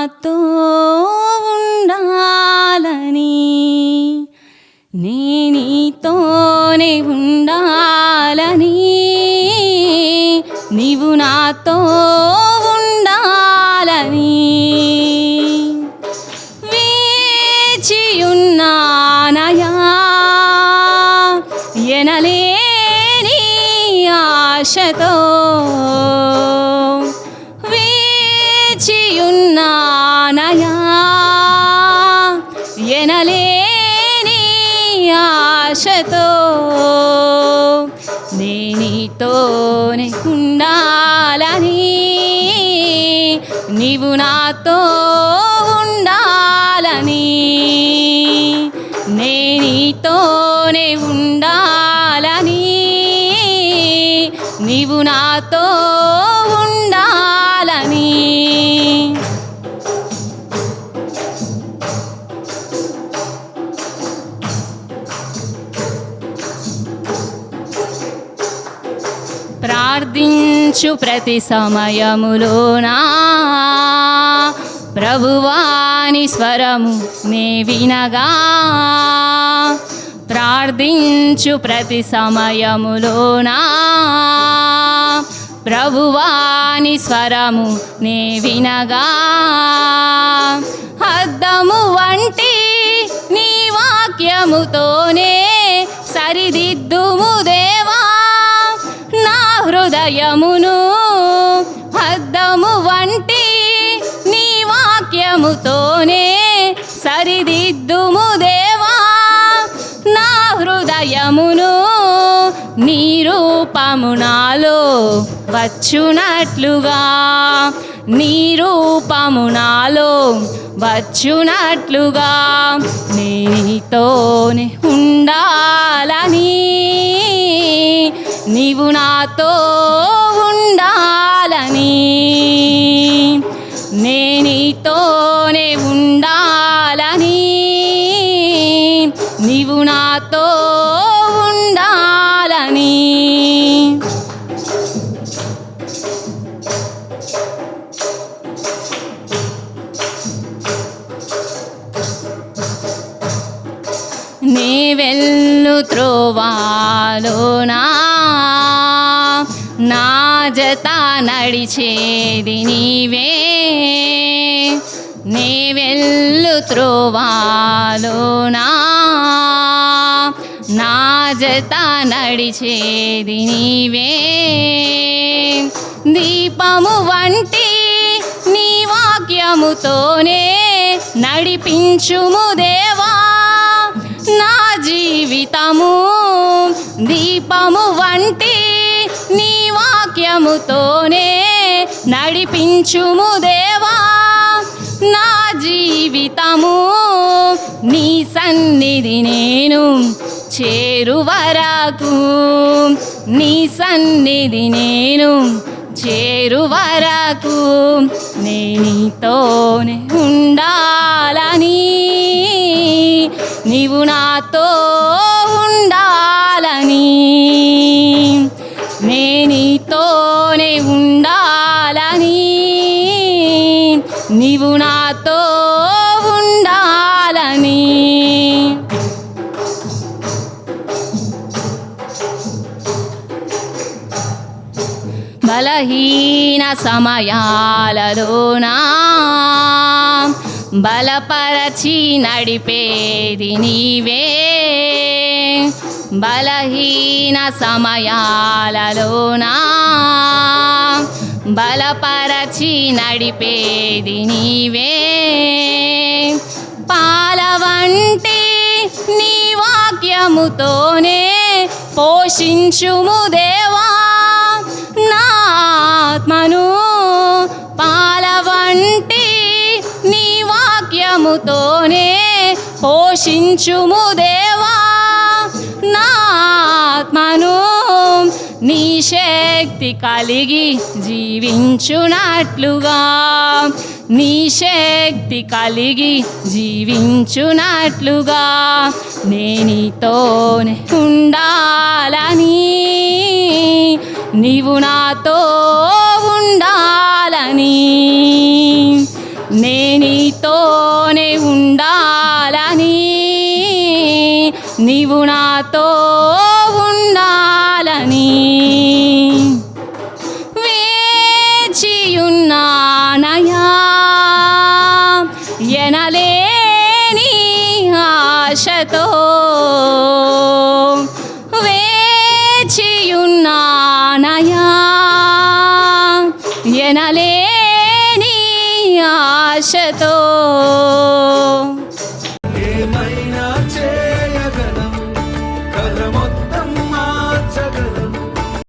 నాతో ఉండాలని. నేనీతోనే ఉండాలని. నీవు నాతో ఉండాలని. వేచియున్నానయా. ఎనలేని ఆశతో. ఎనలేని ఆశతో నేనితోనే ఉండాలని నీవు నాతో ఉండాలని నేనితోనే ఉండాలని నీవు నాతో ప్రార్థించు ప్రతి సమయములోనా. ప్రభువాని స్వరము నే వినగా. ప్రార్థించు ప్రతి సమయములోనా. ప్రభువాని స్వరము నే వినగా. అద్దము వంటి నీ వాక్యముతోనే సరిదిద్దుము హృదయమును అద్దము వంటి నీ వాక్యముతోనే సరిదిద్దుము దేవా. నా హృదయమును నీ రూపము నాలో వచ్చునట్లుగా. నీ రూపము నాలో వచ్చునట్లుగా. నీతోనే ఉండాలని నీవు నాతో ఉండాలని. నేనితోనే ఉండాలని. నీవు నాతో ఉండాలని. నీ వెళ్ళ త్రోవాలోనా? నా జత నడిచేది నీవే. నీ వెళ్ళు త్రోవాలోనా? నా జత నడిచేది నీవే. దీపము వంటి నీ వాక్యముతోనే నడిపించుము దేవా. జీవితము దీపము వంటి నీ వాక్యముతోనే నడిపించుము దేవా. నా జీవితము నీ సన్నిధి నేను చేరువరకు. నీ సన్నిధి నేను చేరువరకు. నేనితోనే ఉండాలని నీవు నాతో ఉండాలని. నే నీతోనే ఉండాలని. నీవు నాతో ఉండాలని. బలహీన సమయాలలోనా బలపరచి నడిపేది నీవే. బలహీన సమయాలలోనా? బలపరచి నడిపేది నీవే. పాలవంటి నీ వాక్యముతోనే పోషించుము దేవా. పోషించుము దేవా నా ఆత్మను నీ శక్తి కలిగి జీవించునట్లుగా. నీ శక్తి కలిగి జీవించునట్లుగా. నేనితోనే ఉండాలని నీవు నాతో ఉండాలని. అని వేచియున్నానయా? ఎనలేని ఆశతో వేచియున్నానయా? ఎనలేని ఆశతో